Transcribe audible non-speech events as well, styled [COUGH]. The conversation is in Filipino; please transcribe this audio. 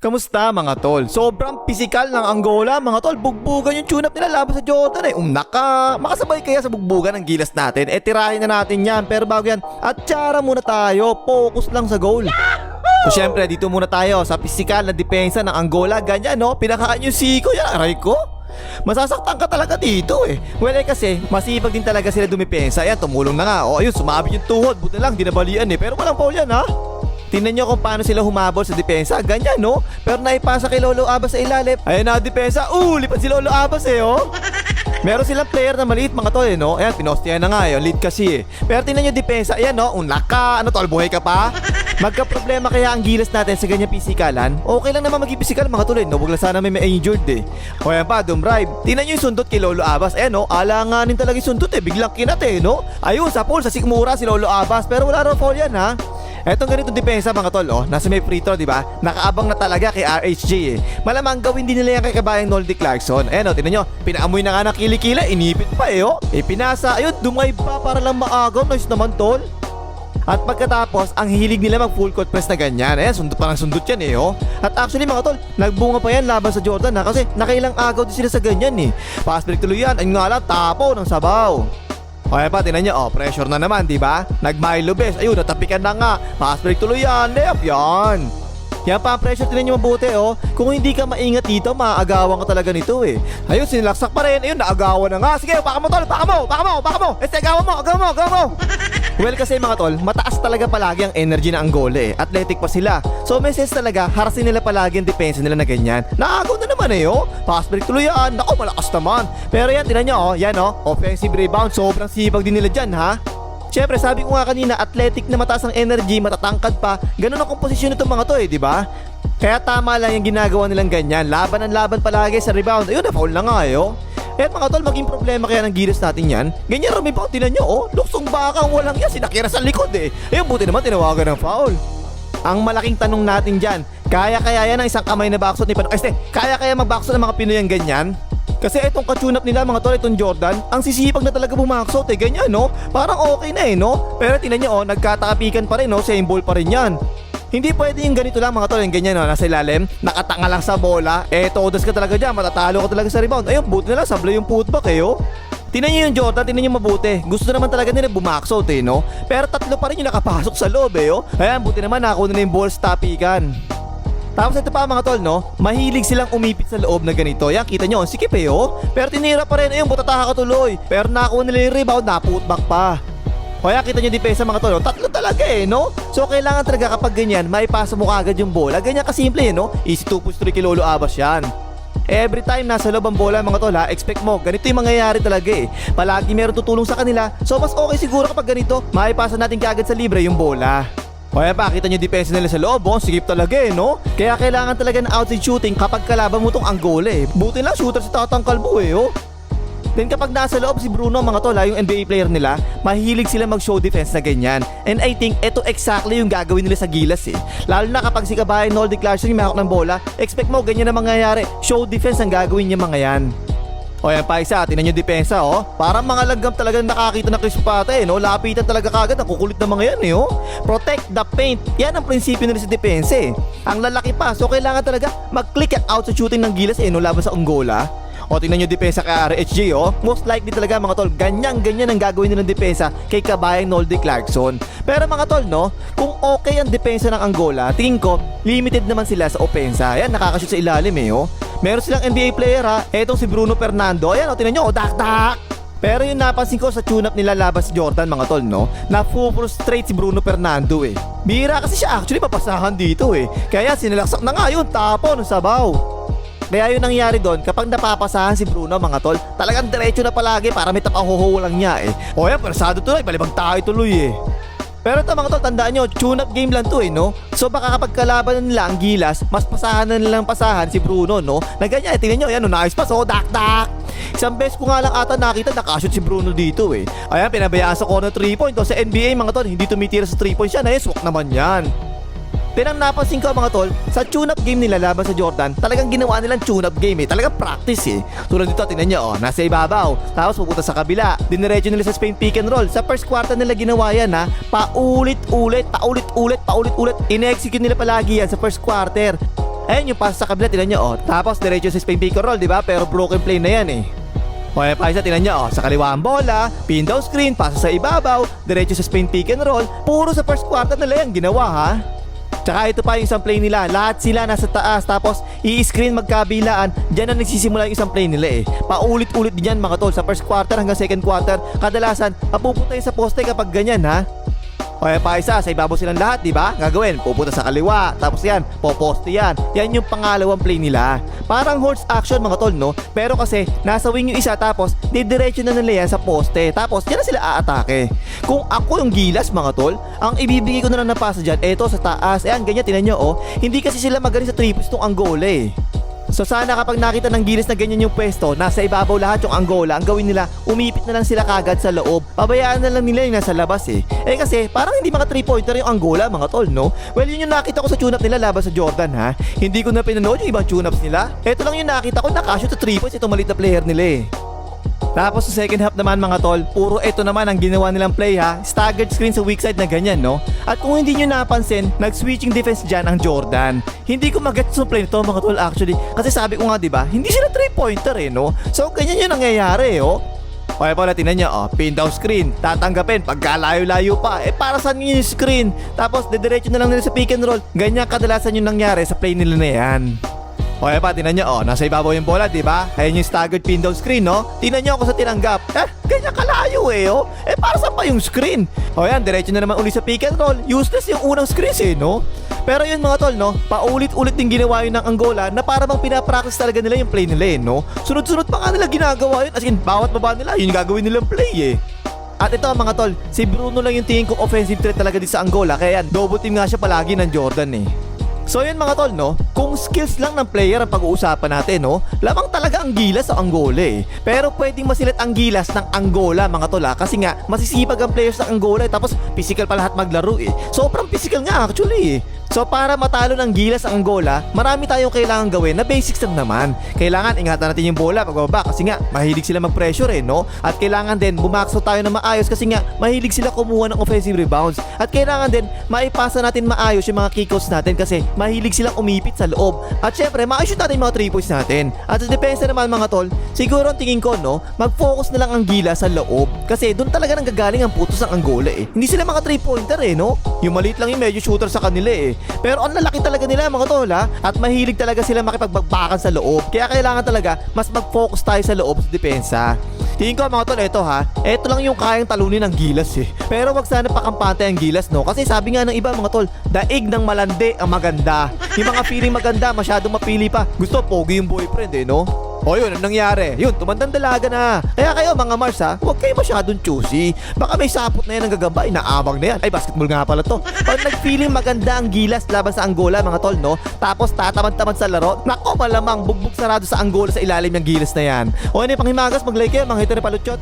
Kamusta mga tol? Sobrang pisikal ng Angola mga tol. Bugbugan yung tune-up nila laban sa Jordan eh. Um, naka, makasabay kaya sa bugbugan ng gilas natin. Eh tirahin na natin yan. Pero bago yan, at tsara muna tayo. Focus lang sa goal. So syempre, dito muna tayo sa pisikal na depensa ng Angola. Ganyan no, pinakaan yung siko yan. Aray ko. Masasaktan ka talaga dito eh. Well eh kasi, masipag din talaga sila dumipensa. Ayan, tumulong na nga. O ayun, sumabit yung tuhod. Buti lang, dinabalian eh. Pero walang foul yan ha. Tingnan nyo kung paano sila humabol sa depensa. Ganyan, no? Pero naipasa kay Lolo Abas sa ilalim. Ayun na, depensa. Uh, lipad si Lolo Abas eh, oh. Meron silang player na maliit mga to eh, no? Ayan, pinostihan na nga, yun. Lead kasi eh. Pero tingnan nyo depensa. Ayan, no? Unlak ka. Ano tol, buhay ka pa? [LAUGHS] Magka-problema kaya ang gilas natin sa ganyang pisikalan? Okay lang naman maging pisikal mga tuloy, no? Huwag lang sana may may injured eh. O yan pa, dumrive. Tingnan nyo yung sundot kay Lolo Abas. Ayan, no? Alanganin talaga yung sundot eh. Biglang kinat eh, no? Ayun, sa pool, sa sikmura si Lolo Abas. Pero wala raw foul yan, ha? Etong ganitong depensa mga tol, oh, nasa may free throw, di ba? Nakaabang na talaga kay RHJ eh. Malamang gawin din nila yan kay kabayang Noldy Clarkson. Ayan oh, tinan nyo, pinaamoy na nga ng kilikila, inipit pa eh oh. Eh pinasa, ayun, dumay pa para lang maagaw. Nice naman tol. At pagkatapos, ang hilig nila mag full court press na ganyan. Ayan, sundot parang sundot yan eh, oh. At actually mga tol, nagbunga pa yan laban sa Jordan ha. Kasi nakailang agaw din sila sa ganyan eh. Fast break tuloy yan. Ayun nga lang, tapo ng sabaw. Okay pa, tinan nyo, oh, pressure na naman, di ba? Nag-Milo best, ayun, natapikan na nga. Fast break tuloy yan, layup yan. Yan pa pressure, tinan nyo mabuti, oh. Kung hindi ka maingat dito, maaagawan ka talaga nito, eh. Ayun, sinilaksak pa rin, ayun, naagawan na nga. Sige, baka mo, tol, baka mo, baka mo, baka mo. Este, agawan mo, agawan mo, agawan mo. Well kasi mga tol, mataas talaga palagi ang energy ng Angola eh. Athletic pa sila. So may sense talaga, harasin nila palagi ang depensa nila na ganyan. Naagaw na naman eh oh. Fast break tuloy yan. Nako, malakas naman. Pero yan, tinan nyo oh. Yan oh. Offensive rebound. Sobrang sipag din nila dyan ha. Siyempre, sabi ko nga kanina, athletic na mataas ang energy, matatangkad pa. Ganun ang komposisyon nitong mga to eh, di ba? Kaya tama lang yung ginagawa nilang ganyan. Laban ang laban palagi sa rebound. Ayun, na-foul na nga eh oh. Eh mga tol, maging problema kaya ng gilas natin yan. Ganyan rin pa, tinan nyo, oh. Luksong baka ang walang yan, sinakira sa likod eh. Ayun, buti naman tinawagan ng foul. Ang malaking tanong natin dyan, kaya kaya yan ang isang kamay na backsot ni Pano. Este, kaya kaya magbacksot ng mga Pinoy ang ganyan? Kasi itong katsunap nila mga tol, itong Jordan, ang sisipag na talaga bumaksot eh, ganyan no? Parang okay na eh no? Pero tinan nyo oh, nagkatakapikan pa rin no, same ball pa rin yan. Hindi pwede yung ganito lang mga tol, yung ganyan no, nasa ilalim, nakatanga lang sa bola, eh todas ka talaga dyan, matatalo ka talaga sa rebound. Ayun, buti na lang, sablay yung putback eh oh. Tinan nyo yung Jordan, tinan nyo mabuti. Gusto naman talaga nila bumaksot eh, no? Pero tatlo pa rin yung nakapasok sa loob eh, oh. Ayan, buti naman nakakuha na yung balls tapikan. Tapos ito pa mga tol, no? Mahilig silang umipit sa loob na ganito. Yan, kita nyo, sikip eh, oh. Pero tinira pa rin, ayun, butataha ka tuloy. Pero nakuha nila yung rebound, naputback pa. Kaya kita nyo depensa mga tol, oh. tatlo talaga eh, no? So kailangan talaga kapag ganyan, maipasa mo kagad yung bola. Ganyan kasimple eh, no? Easy 2 push 3 kay Abas yan. Every time nasa loob ang bola mga tol ha, expect mo, ganito yung mangyayari talaga eh. Palagi meron tutulong sa kanila, so mas okay siguro kapag ganito, maipasa natin kagad sa libre yung bola. Kaya pa, kita nyo depensa nila sa loob, oh, sigip talaga eh, no? Kaya kailangan talaga ng outside shooting kapag kalaban mo tong Angola eh. Buti lang, shooter si Tatang Kalbo eh, oh. Then kapag nasa loob si Bruno mga tol ha, yung NBA player nila, mahilig sila mag-show defense na ganyan. And I think ito exactly yung gagawin nila sa Gilas eh. Lalo na kapag si Kabayan Noldy Clarkson yung mahawak ng bola, expect mo ganyan na mangyayari. Show defense ang gagawin niya mga yan. O yan pa isa, tinan yung depensa oh. Parang mga langgam talaga nakakita na Chris Pata eh, no? Lapitan talaga kagad, ang kukulit na mga yan eh, oh. Protect the paint. Yan ang prinsipyo nila sa depensa eh. Ang lalaki pa, so kailangan talaga mag-click out sa shooting ng Gilas eh, no? Laban sa Angola. O tingnan nyo depensa kay RHG oh. Most likely talaga mga tol, ganyan-ganyan ang gagawin nilang depensa kay kabayang Noldy Clarkson. Pero mga tol no, kung okay ang depensa ng Angola, tingin ko, limited naman sila sa opensa. Ayan, nakakashoot sa ilalim eh oh. Meron silang NBA player ha, etong si Bruno Fernando. Ayan o, tingnan nyo, oh, dak-dak! Pero yung napansin ko sa tune-up nila laban si Jordan mga tol no, na frustrate si Bruno Fernando eh. Bira kasi siya actually papasahan dito eh. Kaya sinilaksak na nga yun, tapo ng sabaw. Kaya yun nangyari doon, kapag napapasahan si Bruno mga tol, talagang diretso na palagi para may tapang huhu lang niya eh. O yan, persado tuloy, palibang tayo tuloy eh. Pero ito mga tol, tandaan nyo, tune-up game lang to eh, no? So baka kapag kalaban nila ang gilas, mas pasahan na nilang pasahan si Bruno, no? Na ganyan, eh, tingnan nyo, yan, no, nice pass, oh, dak-dak! Isang beses ko nga lang ata nakita nakashoot si Bruno dito eh. Ayan, pinabayaan sa corner 3 point. O sa NBA mga tol, hindi tumitira sa 3 point siya. Na swak naman yan. Then ang napansin ko mga tol, sa tune-up game nila laban sa Jordan, talagang ginawa nilang tune-up game eh. Talagang practice eh. Tulad dito, tingnan nyo, oh, nasa ibabaw. Tapos pupunta sa kabila. Diniretso nila sa Spain pick and roll. Sa first quarter nila ginawa yan ha. Paulit-ulit, paulit-ulit, paulit-ulit. In-execute nila palagi yan sa first quarter. Ayan yung pass sa kabila, tinan nyo, oh. Tapos diretso sa spin pick and roll, di ba? Pero broken play na yan eh. Okay, pa isa, tinan nyo, oh. Sa kaliwa ang bola, pin down screen, pasa sa ibabaw, diretso sa spin pick and roll. Puro sa first quarter nila yan ginawa, ha? Tsaka ito pa yung isang play nila. Lahat sila nasa taas. Tapos i-screen magkabilaan. Diyan na nagsisimula yung isang play nila eh. Paulit-ulit din yan mga tol. Sa first quarter hanggang second quarter. Kadalasan, mapupunta sa poste kapag ganyan ha. Okay pa isa, sa ibabaw silang lahat, di ba? Gagawin, pupunta sa kaliwa, tapos yan, poposte yan. Yan yung pangalawang play nila. Parang horse action mga tol, no? Pero kasi, nasa wing yung isa, tapos, didiretso na nila yan sa poste. Tapos, yan na sila aatake. Kung ako yung gilas mga tol, ang ibibigay ko na lang na pasa dyan, eto sa taas. Ayan, ganyan, tinan nyo, oh. Hindi kasi sila magaling sa triples tong Angola eh. So sana kapag nakita ng gilis na ganyan yung pwesto, nasa ibabaw lahat yung Angola, ang gawin nila, umipit na lang sila kagad sa loob. Pabayaan na lang nila yung nasa labas eh. Eh kasi parang hindi mga 3-pointer yung Angola mga tol, no? Well, yun yung nakita ko sa tune-up nila laban sa Jordan ha. Hindi ko na pinanood yung ibang tune-ups nila. Ito lang yung nakita ko nakashoot sa 3 points itong maliit na player nila eh. Tapos sa second half naman mga tol, puro ito naman ang ginawa nilang play ha. Staggered screen sa weak side na ganyan no. At kung hindi nyo napansin, nag-switching defense dyan ang Jordan. Hindi ko mag-gets yung play nito mga tol actually. Kasi sabi ko nga 'di ba, hindi sila 3-pointer eh no. So ganyan yung nangyayari eh oh. Okay po, tinan nyo, oh, pin down screen, tatanggapin, pagkalayo-layo pa, eh para saan yun yung screen? Tapos, dediretso na lang nila sa pick and roll. Ganyan kadalasan yung nangyari sa play nila na yan. Okay pa, tinan nyo, oh, nasa ibabaw yung bola, di ba? Ayan yung staggered pin down screen, no? Tinan nyo ako sa tinanggap. Eh, ganyan kalayo eh, oh. Eh, para saan pa yung screen? O yan, diretso na naman uli sa pick and roll. Useless yung unang screens eh, no? Pero yun mga tol, no? Paulit-ulit din ginawa yun ng Angola na para bang pinapractice talaga nila yung play nila eh, no? Sunod-sunod pa nga nila ginagawa yun. As in, bawat baba nila, yun gagawin nilang play eh. At ito mga tol, si Bruno lang yung tingin kong offensive threat talaga dito sa Angola. Kaya yan, double team nga siya palagi ng Jordan eh. So yun mga tol no, kung skills lang ng player ang pag-uusapan natin no, lamang talaga ang gilas sa Angola eh. Pero pwedeng masilat ang gilas ng Angola mga tol ha, kasi nga masisipag ang players ng Angola eh, tapos physical pa lahat maglaro eh. Sobrang physical nga actually eh. So para matalo ng gilas ang Angola, marami tayong kailangan gawin na basics lang naman. Kailangan ingatan natin yung bola pagbaba kasi nga mahilig sila mag-pressure eh, no? At kailangan din bumakso tayo na maayos kasi nga mahilig sila kumuha ng offensive rebounds. At kailangan din maipasa natin maayos yung mga kickouts natin kasi mahilig silang umipit sa loob. At syempre, maayos natin yung mga 3 points natin. At sa depensa naman mga tol, siguro ang tingin ko no, mag-focus na lang ang gila sa loob. Kasi doon talaga nang gagaling ang putos ng Angola eh. Hindi sila mga 3 pointer eh, no? Yung maliit lang yung medyo shooter sa kanila eh. Pero ang lalaki talaga nila mga tol ha. At mahilig talaga sila makipagbagbakan sa loob. Kaya kailangan talaga mas mag-focus tayo sa loob sa depensa. Tingin ko mga tol, eto ha. Eto lang yung kayang talunin ng gilas eh. Pero wag sana pakampante ang gilas no. Kasi sabi nga ng iba mga tol, daig ng malandi ang maganda. Yung mga feeling maganda, masyadong mapili pa. Gusto, pogi yung boyfriend eh no. O yun, ang nangyari? Yun, tumandang dalaga na. Kaya kayo mga Mars ha, huwag kayo masyadong choosy. Baka may sapot na yan ang gagamba, inaabang na yan. Ay, basketball nga pala to. Pag nag-feeling maganda ang gilas laban sa Angola, mga tol, no? Tapos tatamad-tamad sa laro, nako malamang bugbog sarado sa Angola sa ilalim ng gilas na yan. O ano yung panghimagas, mag-like kayo, mga hito na palutsyot.